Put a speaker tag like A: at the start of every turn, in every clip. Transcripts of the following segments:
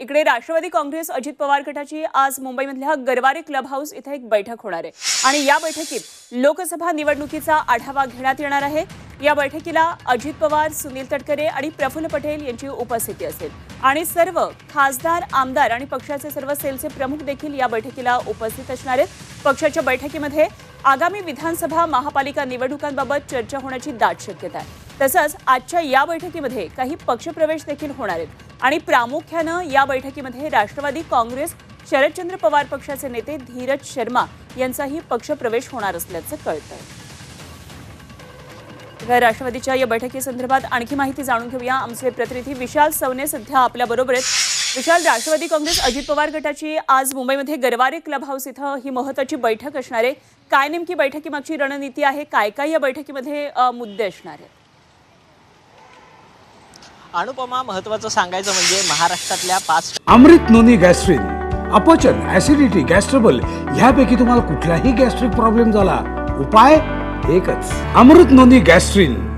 A: इकडे राष्ट्रवादी काँग्रेस अजित पवार गटाची आज मुंबईमधल्या गरवारे क्लब हाऊस इथे एक बैठक होणार आहे. आणि या बैठकीत लोकसभा निवडणुकीचा आढावा घेण्यात येणार आहे. या बैठकीला अजित पवार सुनील तटकरे आणि प्रफुल्ल पटेल यांची उपस्थिती असेल. आणि सर्व खासदार आमदार आणि पक्षाचे सर्व सेलचे प्रमुख देखील या बैठकीला उपस्थित असणार आहेत. पक्षाच्या बैठकीमध्ये आगामी विधानसभा महापालिका निवडणुकांबाबत चर्चा होण्याची दाट शक्यता आहे. तसंच आजच्या या बैठकीमध्ये काही पक्षप्रवेश देखील होणार आहेत. आणि प्रामुख्यानं या बैठकीमध्ये राष्ट्रवादी काँग्रेस शरदचंद्र पवार पक्षाचे नेते धीरज शर्मा यांचाही पक्षप्रवेश होणार असल्याचं कळतं राष्ट्रवादीच्या या बैठकीसंदर्भात आणखी माहिती जाणून घेऊया. आमचे प्रतिनिधी विशाल सवने सध्या आपल्याबरोबर आहेत. विशाल राष्ट्रवादी काँग्रेस अजित पवार गटाची आज मुंबईमध्ये गरवारे क्लब हाऊस इथं ही महत्वाची बैठक असणार आहे. काय नेमकी बैठकीमागची रणनीती आहे? काय काय या बैठकीमध्ये मुद्दे असणार आहेत?
B: अनुपमा महत्वाचं सांगायचं म्हणजे महाराष्ट्रातल्या पाच
C: अमृत नोनी गॅस्ट्रिन अपचन ऍसिडिटी गॅस्ट्रबल ह्यापैकी तुम्हाला कुठलाही गॅस्ट्रिक प्रॉब्लेम झाला. उपाय एकच. अमृत नोनी गॅस्ट्रिन.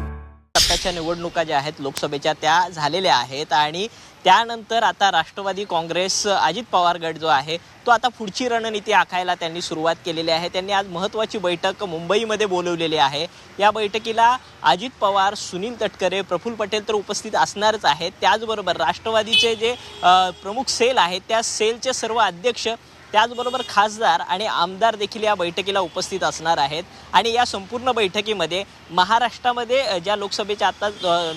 B: टप्प्याच्या निवडणुका ज्या आहेत लोकसभेच्या त्या झालेल्या आहेत आणि त्यानंतर आता राष्ट्रवादी काँग्रेस अजित पवार गट जो आहे तो आता पुढची रणनीती आखायला त्यांनी सुरुवात केलेली आहे. त्यांनी आज महत्त्वाची बैठक मुंबईमध्ये बोलवलेली आहे. या बैठकीला अजित पवार सुनील तटकरे प्रफुल्ल पटेल तर उपस्थित असणारच आहेत. त्याचबरोबर राष्ट्रवादीचे जे प्रमुख सेल आहेत त्या सेलचे सर्व अध्यक्ष त्याचबरोबर खासदार आणि आमदार देखील या बैठकीला उपस्थित असणार आहेत. आणि या संपूर्ण बैठकीमध्ये महाराष्ट्रामध्ये ज्या लोकसभेच्या आता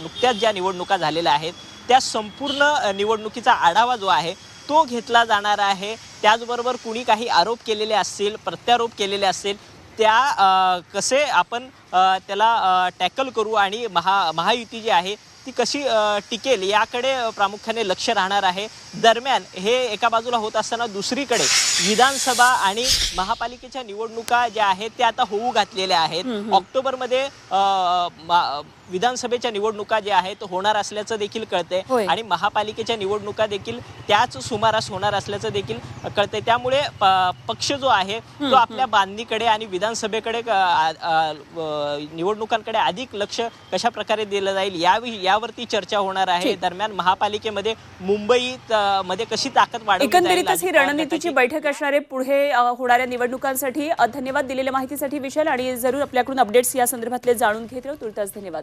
B: नुकत्याच ज्या निवडणुका झालेल्या आहेत त्या संपूर्ण निवडणुकीचा आढावा जो आहे तो घेतला जाणार आहे. त्याचबरोबर कुणी काही आरोप केलेले असतील प्रत्यारोप केलेले असतील त्या कसे आपण त्याला टॅकल करू आणि महा महायुती जी आहे ती कशी टिकेल याकडे प्रामुख्याने लक्ष राहणार आहे. दरम्यान हे एका बाजूला होत असताना दुसरीकडे विधानसभा आणि महापालिकेच्या निवडणुका ज्या आहेत त्या आता होऊ घातलेल्या आहेत. ऑक्टोबरमध्ये विधानसभेच्या निवडणुका ज्या आहेत होणार असल्याचं देखील कळतंय.
A: होय.
B: आणि महापालिकेच्या निवडणुका देखील त्याच सुमारास होणार असल्याचं देखील कळतंय. त्यामुळे पक्ष जो आहे तो आपल्या बांधणीकडे आणि विधानसभेकडे निवडणुकांकडे अधिक लक्ष कशा प्रकारे दिलं जाईल या यावरती चर्चा होणार आहे. दरम्यान महापालिकेमध्ये मुंबईत मध्ये कशी ताकद जाईल
A: एकंदरीतच ही रणनीतीची बैठक असणार आहे पुढे होणाऱ्या निवडणुकांसाठी धन्यवाद दिलेल्या माहितीसाठी विशाल आणि जरूर आपल्याकडून अपडेट्स या संदर्भातले जाणून घेत राहू. तुर्तास धन्यवाद.